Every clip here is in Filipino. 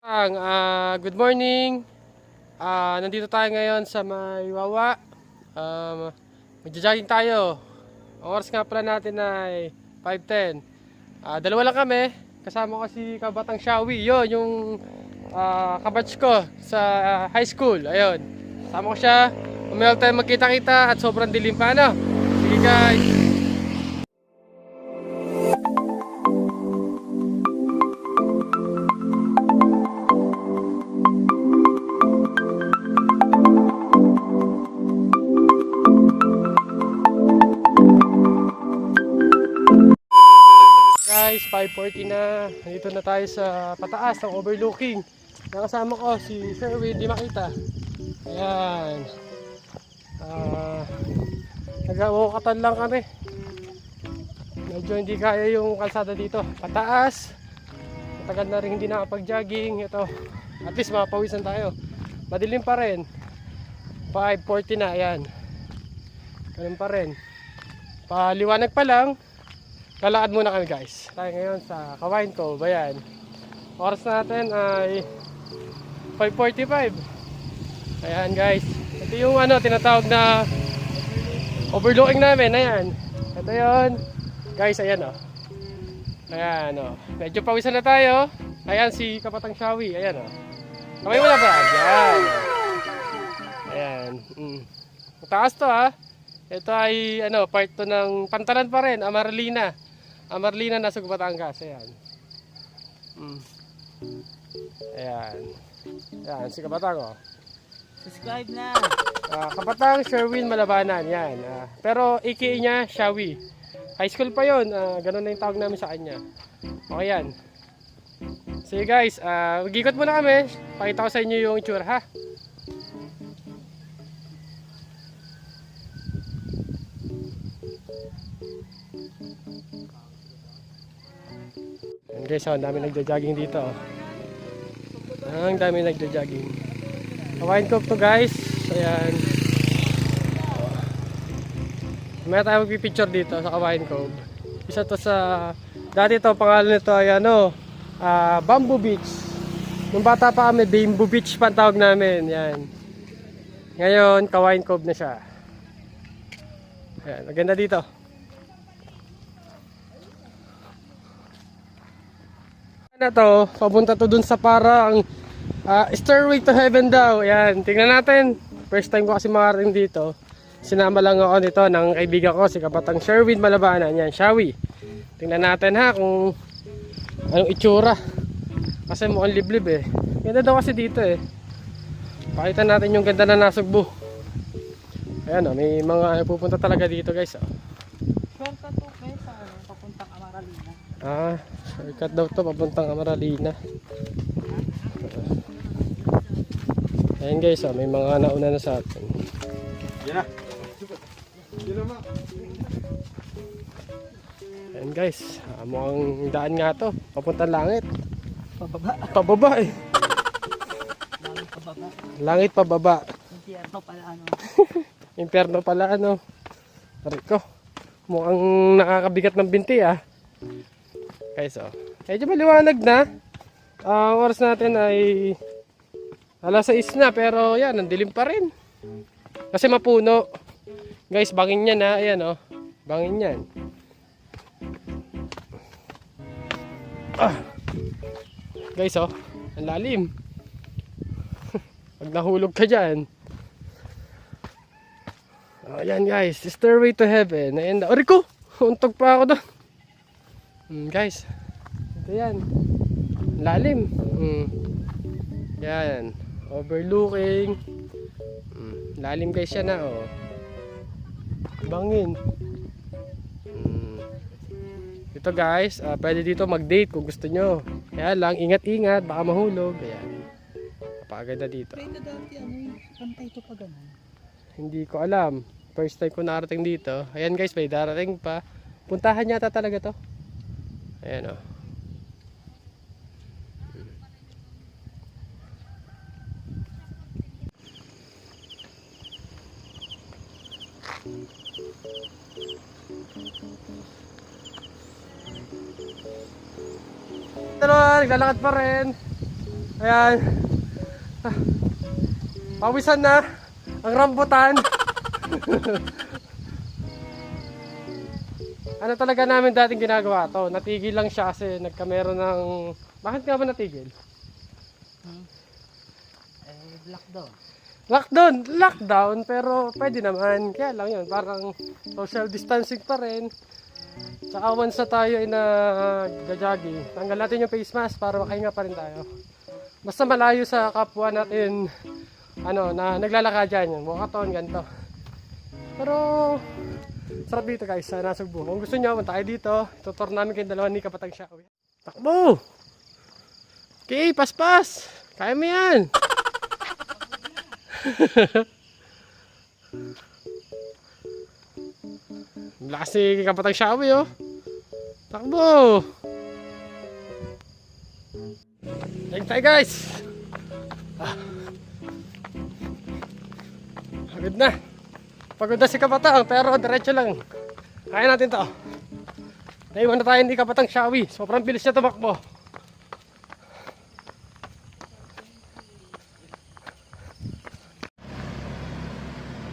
Ang, ah, good morning. Ah, nandito tayo ngayon sa may Wawa. Um, magja-jogging tayo. Ang oras nga pala natin ay 5.10. Ah, dalawa lang kami. Kasama ko si Kabatang Shawi. Yun, yung ah, kabatch ko sa ah, high school. Ayun. Kasama ko siya. Umayag tayo magkita-kita at sobrang dilim pa, no? Sige guys. Guys, 5.40 na. Nandito na tayo sa pataas ng overlooking. Nakasama ko si Sherwin, di makita. Ayan. Ah, nagawakatan lang kami. Medyo hindi kaya yung kalsada dito. Pataas. Matagal na rin hindi nakapag-jogging. Ito, at least mapawisan tayo. Madilim pa rin. 5.40 na, ayan. Ganun pa rin. Paliwanag pa lang, Lalakad muna kami guys. Tayo ngayon sa Kawain Cove. Ayan. Oras natin ay 5.45. Ayan guys. Ito yung ano, tinatawag na overlooking namin. Ayan. Ito yon Guys, ayan o. Oh. Ayan o. Oh. Medyo pawisan na tayo. Ayan si Kapatang Shawi. Ayan o. Oh. Kamay mo na ba? Ayan. Ayan. Mm. Mataas to ha. Ito ay ano, part to ng pantalan pa rin, Amaralina. Amarlina nasa Batangas. Ayan. Mm. Ayan. Ayan, si Kabatang oh. Subscribe na. Ah, Kabatang Sherwin Malabanan. Yan. Ah, pero AKA niya, Shawi. High school pa yon. Ah, ganun na yung tawag namin sa kanya. Okay yan. Sige guys, ah, mag-ikot muna kami. Pakita ko sa inyo yung itsura ha. Guys, ang dami nagja-jogging dito. Oh. Ang dami nagja-jogging. Kawain Cove to guys. Ayan. May tayo magpipicture dito sa Kawain Cove. Isa to sa... Dati to, pangalan nito ay ano, ah, Bamboo Beach. Nung bata pa kami, Bamboo Beach pa tawag namin. Yan. Ngayon, Kawain Cove na siya. Ayan, maganda dito. Na to, papunta to dun sa parang ah, Stairway to Heaven daw. Ayan, tingnan natin. First time ko kasi makarating dito. Sinama lang ako nito ng kaibigan ko, si Kapatang Sherwin Malabanan. Yan, Shawi. Tingnan natin ha kung anong itsura. Kasi mukhang liblib eh. Ganda daw kasi dito eh. Pakita natin yung ganda na nasugbo. Ayan o, may mga pupunta talaga dito guys. Oh. Shortcut to ano, papuntang Amaralina. Ah, shortcut daw to papuntang Amaralina. Ayan guys, oh, may mga nauna na sa atin. Yan na. Ayan guys, ah, mukhang daan nga to, papuntang langit. Pababa. Pababa eh. Langit pababa. Langit pababa. Impyerno pala ano. Impyerno pala ano. Rico. Mukhang nakakabigat ng binti ah. Guys oh. Medyo maliwanag na. Ah, Ang oras natin ay alas 6 na pero yan, nandilim pa rin. Kasi mapuno. Guys, bangin yan ha. Ayan oh. Bangin yan. Ah. Guys oh, ang lalim. Pag nahulog ka dyan. Ayan guys, Stairway to Heaven. Ayan na. Ori ko! Untog pa ako doon. Hmm, guys. Ito yan. Lalim. Hmm. Yan. Overlooking. Hmm. Lalim guys yan na oh. Bangin. Hmm. Ito guys, ah, pwede dito mag-date kung gusto nyo. Kaya lang, ingat-ingat, baka mahulog. Ayan. Napakaganda dito. Pero dati ano yung pantay to pa ganun. Hindi ko alam. First time ko narating dito. Ayan guys, may darating pa. Puntahan yata talaga to. Ayan o. Pero naglalakad pa rin. Ayan. Ah, Pawisan na ang rambutan. ano talaga namin dating ginagawa to? Natigil lang siya kasi nagkamero ng... Bakit nga ba natigil? Eh, lockdown. Lockdown, lockdown, pero pwede naman. Kaya lang yun, parang social distancing pa rin. Tsaka once na tayo ay nag-jogging, tanggal natin yung face mask para makahinga pa rin tayo. Basta malayo sa kapwa natin, ano, na naglalakad dyan, yung Bukaton, ganito. Pero, sarap dito guys, sa Nasugbu. Kung gusto nyo, punta kayo dito. Tutor namin kayong dalawa ni Kapatang Shawi. Takbo! Okay, paspas! Kaya mo yan! Lakas ni Kapatang Shawi, oh. Takbo! Thank tayo, guys! Ah. Pagod na. Pagod na si Kapatang, pero diretso lang. Kaya natin to. Naiwan na tayo ni Kapatang Shawi. Sobrang bilis niya tumakbo.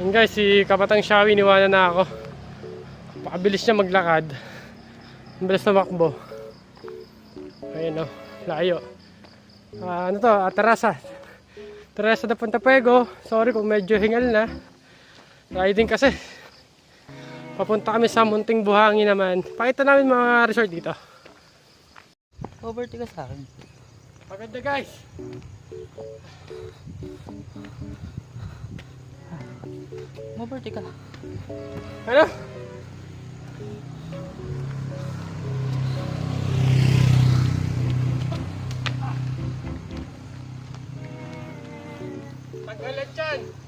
Yun guys, si Kapatang Shawi niwanan na ako. Pakabilis niya maglakad. Ang bilis na makbo. Ayun o, layo. Ah, ano to, ah, terasa. Terasa de Puego. Sorry kung medyo hingal na. Riding kasi. Papunta kami sa Munting Buhangin naman. Pakita namin mga resort dito. Overtake ka sa akin. Maganda guys. Overtake ka. Ano? Tagalan dyan!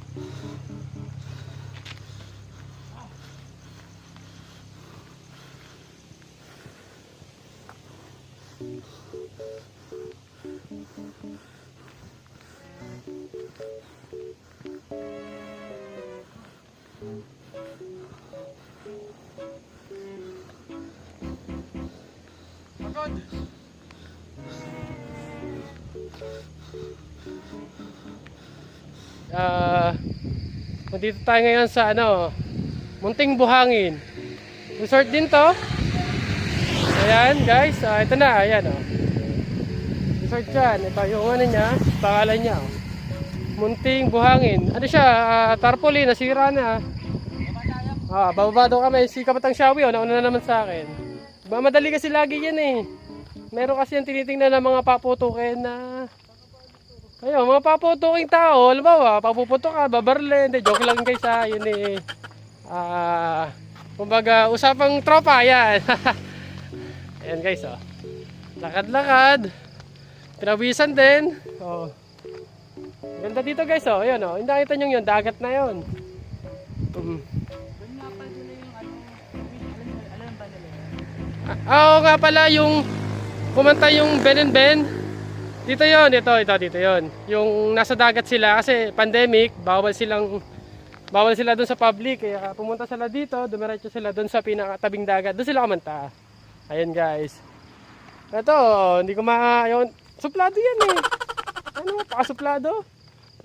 Nandito tayo ngayon sa ano, Munting Buhangin. Resort din to. Ayan guys, ah, ito na, ayan oh. Resort yan, ito yung ano niya, pangalan niya oh. Munting Buhangin. Ano siya, ah, tarpaulin, nasira na. Ah, bababa daw kami. Si Kapatang Shawi, oh, nauna na naman sa akin. Ba, madali kasi lagi yan eh. Meron kasi yung tinitingnan ng mga paputukin na... Ayun, mga paputuking tao, halimbawa, papuputok ka, babarle, hindi, joke lang guys ha, yun eh. Ah, kumbaga, usapang tropa, yan. Ayan guys, oh. Lakad-lakad. Pinawisan din. Oh. Ganda dito guys, oh. Ayan, oh. Hindi nakita nyo yun, dagat na yun. Yun? Ah, oo nga pala yung kumanta yung Ben and Ben. Dito yon, ito, ito, dito yon. Yung nasa dagat sila kasi pandemic, bawal silang bawal sila doon sa public kaya pumunta sila dito, dumiretso sila doon sa pinakatabing dagat. Doon sila kumanta. Ayan guys. Ito, hindi ko ma... Yun, suplado yan eh. Ano, pakasuplado.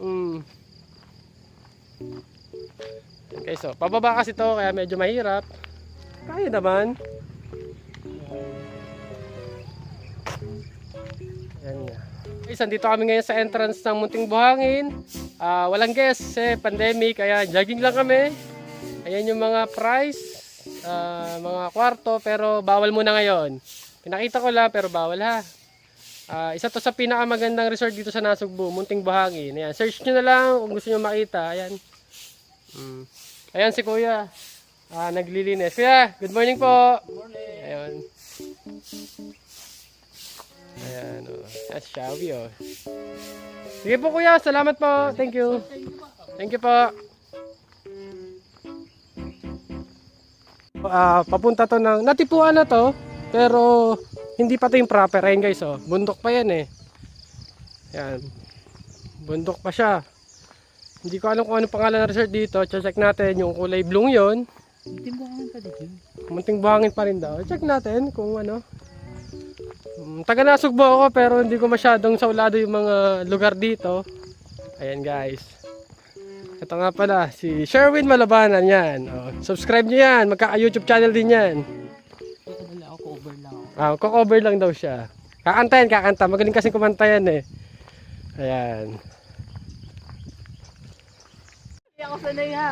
Hmm. Okay, so, pababa kasi to kaya medyo mahirap. Kaya naman. Yan nga. Guys, andito kami ngayon sa entrance ng Munting Buhangin. Ah, walang guest eh, pandemic, kaya jogging lang kami. Ayan yung mga price, ah, mga kwarto, pero bawal muna ngayon. Pinakita ko lang, pero bawal ha. Ah, isa to sa pinakamagandang resort dito sa Nasugbu, Munting Buhangin. Ayan, search nyo na lang kung gusto nyo makita. Ayan. Mm. Ayan si Kuya. Ah, naglilinis. Kuya, good morning po. Good morning. Ayan. Ayan, oh. That's Shawi, oh. Sige po, kuya. Salamat po. Thank you. Thank you po. Ah, papunta to ng... Natipuan na to, pero hindi pa to yung proper. Ayan, guys, oh. Bundok pa yan, eh. Yan. Bundok pa siya. Hindi ko alam kung ano pangalan ng resort dito. Check natin yung kulay blue yon. Timbangan pa dito. Munting buhangin pa rin daw. Check natin kung ano. Mm, taga Nasugbo ako pero hindi ko masyadong saulado yung mga lugar dito. Ayan guys. Ito nga pala, si Sherwin Malabanan yan. Oh, subscribe niyo yan, magkaka-YouTube channel din yan. Wala ako, cover lang ako. Ah, cover lang daw siya. Kakanta yan, kakanta. Magaling kasi kumanta yan eh. Ayan. Hindi ako sanay ha.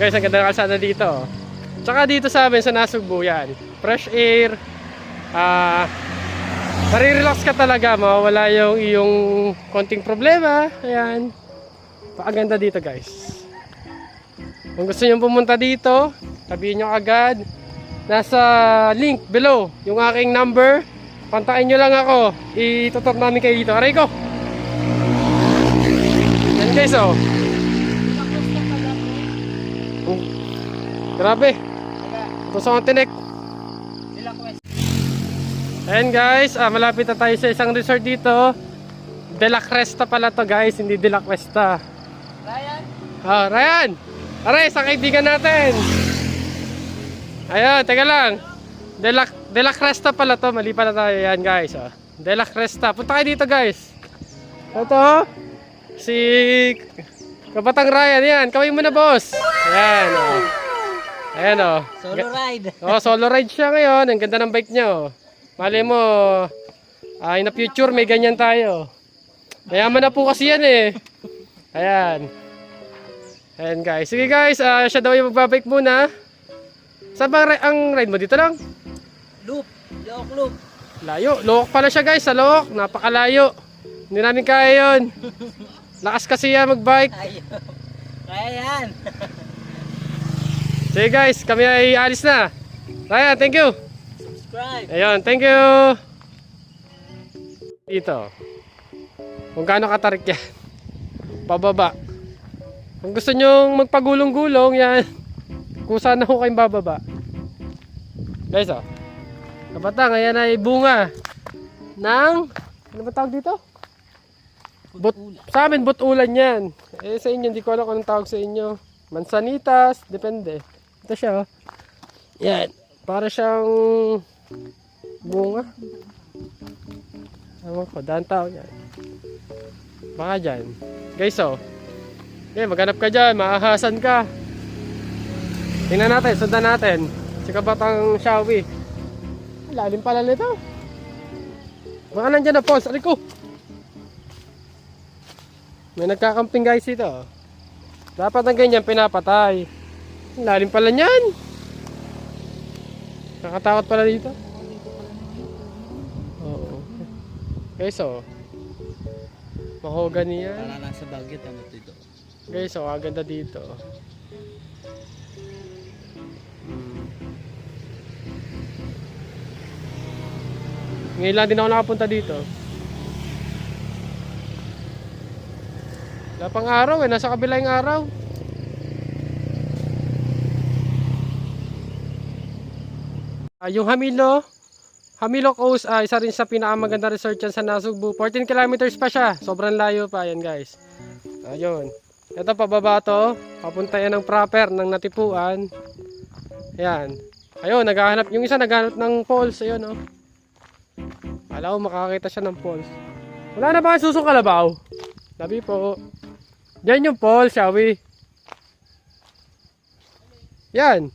Guys, ang ganda ng kalsada dito. Tsaka dito sa amin sa Nasugbu yan. Fresh air. Ah, marirelax ka talaga. Mawawala yung iyong konting problema. Ayan. Pakaganda dito guys. Kung gusto nyo pumunta dito, sabihin nyo agad. Nasa link below yung aking number. Kontakin nyo lang ako. Itutot namin kayo dito. Aray ko! Yan guys. Oh, Grabe. Ito sa tinik. Ayan guys, ah, malapit na tayo sa isang resort dito. De La Cresta pala to guys, hindi De La Cuesta. Ryan, Ah, Ryan! Aray, sa kaibigan natin! Ayun, teka lang. De La, De La Cresta pala to, mali pala tayo yan guys. Oh. De La Cresta, punta kayo dito guys. Ito, si Kabatang Ryan, yan. Kawin mo na boss. Ayan, oh. Ayan, oh. solo ride. Oh, solo ride siya ngayon. Ang ganda ng bike niya, oh. Mali mo, ah, in the future may ganyan tayo. Mayaman na po kasi yan eh. Ayan. Ayan guys. Sige guys, ah, siya daw yung magbabike muna. Saan ba ang ri- ang ride mo? Dito lang? Loop. Yok loop. Layo. Look pala siya guys, sa look. Napakalayo. Hindi namin kaya yun. Lakas kasi yan magbike. Kaya yan. Sige guys, kami ay alis na. Ryan, thank you. Subscribe. Ayun, thank you. Dito. Kung gaano katarik yan. Pababa. Kung gusto nyong magpagulong-gulong, yan. Kung saan ako kayong bababa. Guys, oh. Kabatang, ayan ay bunga ng, ano ba tawag dito? But, sa amin, butulan yan. Eh, sa inyo, hindi ko alam kung anong tawag sa inyo. Mansanitas, depende. Ito siya, oh. Yan. Para siyang bunga. Ewan ko, daan tao yan. Baka dyan. Guys, oh. Okay, maghanap ka dyan, maahasan ka. Tingnan natin, sundan natin. Si Kabatang Shawi. Lalim pala nito. Baka nandyan na, Pons. Aliko! May nagkakamping guys dito. Dapat ang ganyan pinapatay. Lalim pala niyan. Nakatakot pala dito. Oo. Guys, oh. Mahogany yan. Para lang sa bagyo, tama dito. Guys, oh, ang ganda dito. Hmm. Ngayon lang din ako nakapunta dito. Wala pang araw eh, nasa kabila yung araw. Ah, yung Hamilo, Hamilo Coast, ah, isa rin sa pinakamaganda resort yan sa Nasugbu. 14 kilometers pa siya, sobrang layo pa yan guys. Ayun. Ito pababa to, papunta yan ng proper ng natipuan. Ayan. Ayun, naghahanap, yung isa naghahanap ng falls, ayun oh. Ko makakita siya ng falls. Wala na ba susong kalabaw? Sabi po. Yan yung falls, Shawi. Yan.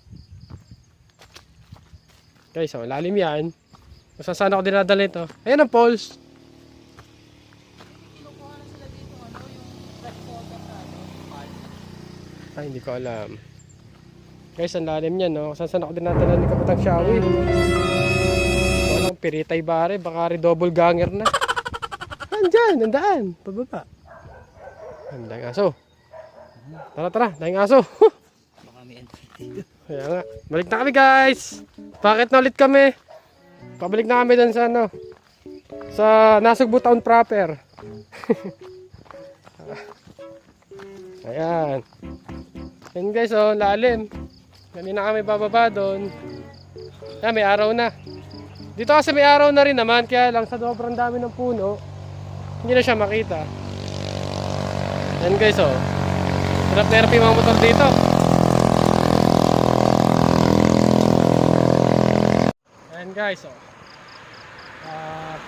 Guys, oh, lalim yan. Kung saan ako dinadala ito. Ayan ang falls. Ay, hindi ko alam. Guys, ang lalim niya, no? Saan saan ako dinadala ni Kapatang Shawi? Walang piritay bare, baka rin double ganger na. Andyan, andaan, pababa. Ang aso. Tara, tara, daing aso. Baka may entry. Kaya nga, balik na kami guys. Bakit na ulit kami? Pabalik na kami dun sa ano, sa Nasugbu Town proper. Ayan. Ayan guys, oh, lalim. Kami na kami bababa doon. Ayan, may araw na. Dito kasi may araw na rin naman, kaya lang sa sobrang dami ng puno, hindi na siya makita. Ayan guys, oh. Hirap na hirap yung mga motor dito. Guys, oh. Ah,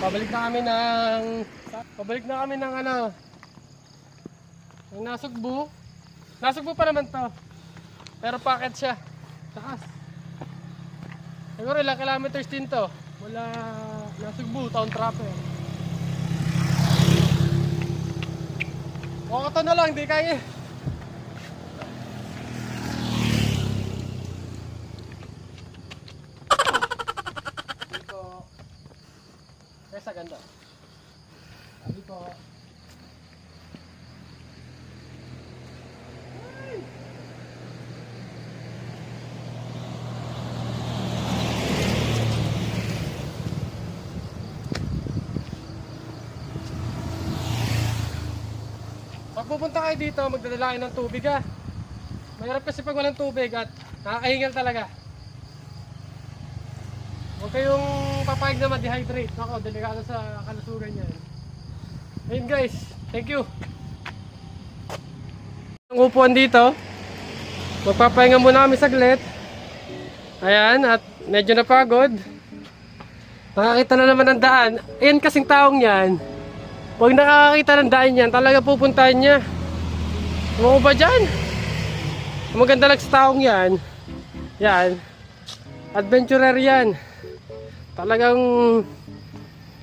pabalik na kami ng pabalik na kami ng ano ng Nasugbu. Nasugbu pa naman to. Pero packet siya. Taas. Siguro ilang kilometers din to. Mula Nasugbu, town trapper. O ito na lang, di kaya. Ganda. Sabi ko. Pag pupunta kayo dito, magdadala kayo ng tubig ha. Mahirap kasi pag walang tubig at nakakahingal talaga. Huwag kayong papayag na ma-dehydrate. Ako, delikado sa kalusugan yan. Ayun guys, thank you. Ang upuan dito. Magpapahinga muna kami saglit. Ayan, at medyo napagod. Nakakita na naman ng daan. Ayan kasing taong yan. Pag nakakakita ng daan yan, talaga pupuntahan niya. Ano ba dyan? Ang maganda lang sa taong yan. Yan. Adventurer yan. Talagang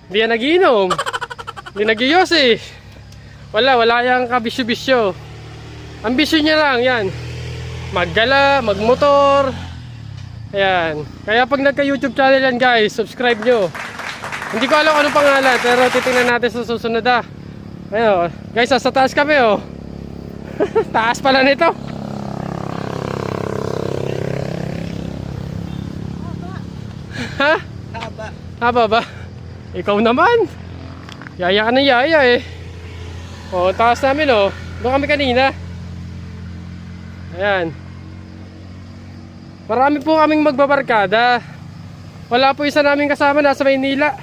hindi yan nagiinom. Hindi nagiyos eh. Wala, wala yung kabisyo-bisyo. Ang bisyo niya lang, yan. Maggala, magmotor. Ayan. Kaya pag nagka-YouTube channel yan guys, subscribe nyo. Hindi ko alam anong pangalan, pero titingnan natin sa susunod ah. Ayun, guys, sa taas kami oh. taas pala nito. ha? Haba. Ba? Ikaw naman. Yaya ka ng yaya eh. O, taas namin oh. Doon kami kanina. Ayan. Marami po kaming magbabarkada. Wala po isa namin kasama nasa Maynila.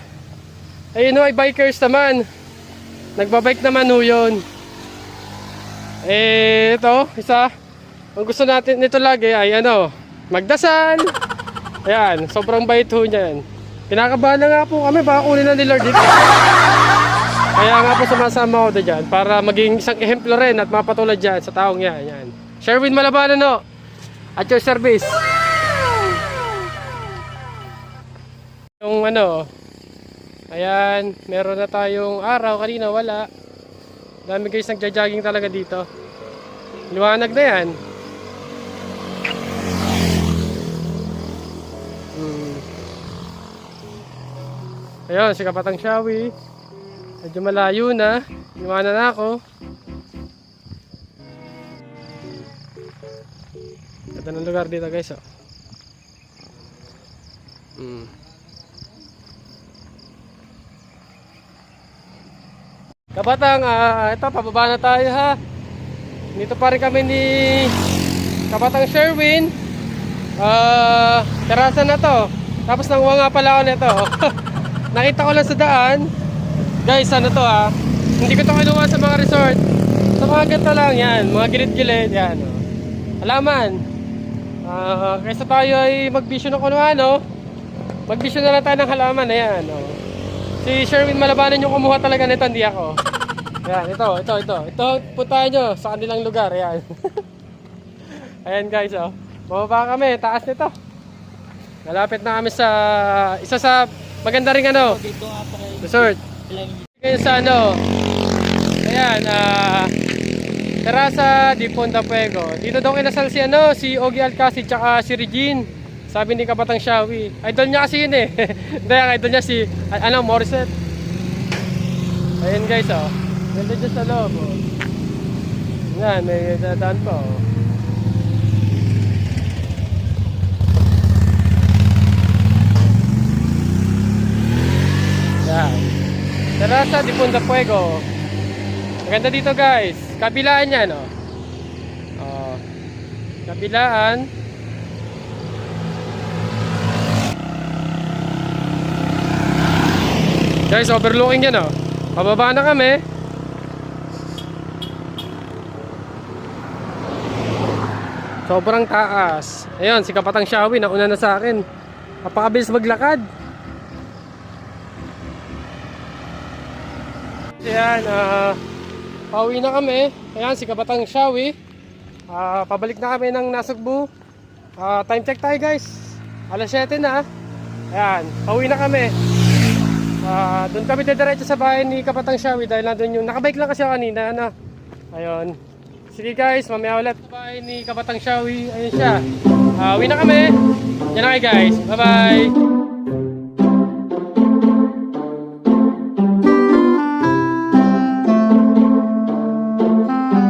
Ayun o, ay bikers naman. Nagbabike naman ho yun. Eh, ito, isa. Ang gusto natin nito lagi ay ano, magdasal. Ayan, sobrang bait ho niyan. Kinakabahan na nga po kami, baka kunin na ni Lord dito. Kaya nga po sumasama ako dyan para maging isang ehemplo rin at mapatulad dyan sa taong yan. yan. Sherwin Malabanan no, at your service. Yung ano, ayan, meron na tayong araw, kanina wala. Dami guys nagja-jogging talaga dito. Liwanag na yan. Ayun, si Kapatang Shawi. Medyo malayo na. Iwanan na ako. Ganda ng lugar dito guys oh. Hmm. Kapatang, ah, ito, pababa na tayo ha. Dito pa rin kami ni Kapatang Sherwin. Ah, terasa na to. Tapos nanguha nga pala ako nito. Nakita ko lang sa daan. Guys, ano to ah. Hindi ko to kinuha sa mga resort. Sa mga ganito lang yan. Mga gilid-gilid. Yan. Oh. Alaman. Ah, kaysa tayo ay magbisyo ng kung ano. Magbisyo na lang tayo ng halaman. Ayan. Oh. Si Sherwin Malabanan yung kumuha talaga nito, hindi ako. Ayan, ito, ito, ito. Ito, puntahan nyo sa kanilang lugar. Ayan. Ayan guys, oh. Bababa kami, taas nito. Malapit na kami sa isa sa maganda ring ano, Dito pa kayo. resort. Ngayon sa ano, ayan, ah, Terasa di Ponda Fuego. Dito daw kinasal si ano, si Ogie Alcacid tsaka si Regine. Sabi ni Kapatang Shawi. Idol niya kasi yun eh. Ang idol niya si, ano, Morissette. Ayun guys, oh. Ganda dyan sa loob, oh. Yan, may dadaan pa, oh. Terasa di Punta Fuego. Maganda dito guys. Kabilaan yan, oh. Oh. Kabilaan. Guys, overlooking yan, oh. Pababa na kami. Sobrang taas. Ayun, si Kapatang Shawi, nauna na sa akin. Napakabilis maglakad. Ayan, ah, pauwi na kami. Ayan, si Kabatang Shawi. Ah, pabalik na kami ng Nasugbu. Ah, time check tayo guys. Alas 7 na. Ayan, pauwi na kami. Ah, doon kami didiretso sa bahay ni Kapatang Shawi dahil nandun yung nakabike lang kasi ako kanina. Ano? Ayun. Sige guys, mamaya ulit sa bahay ni Kapatang Shawi. Ayun siya. Ah, uwi na kami. Yan na kayo guys. Bye-bye.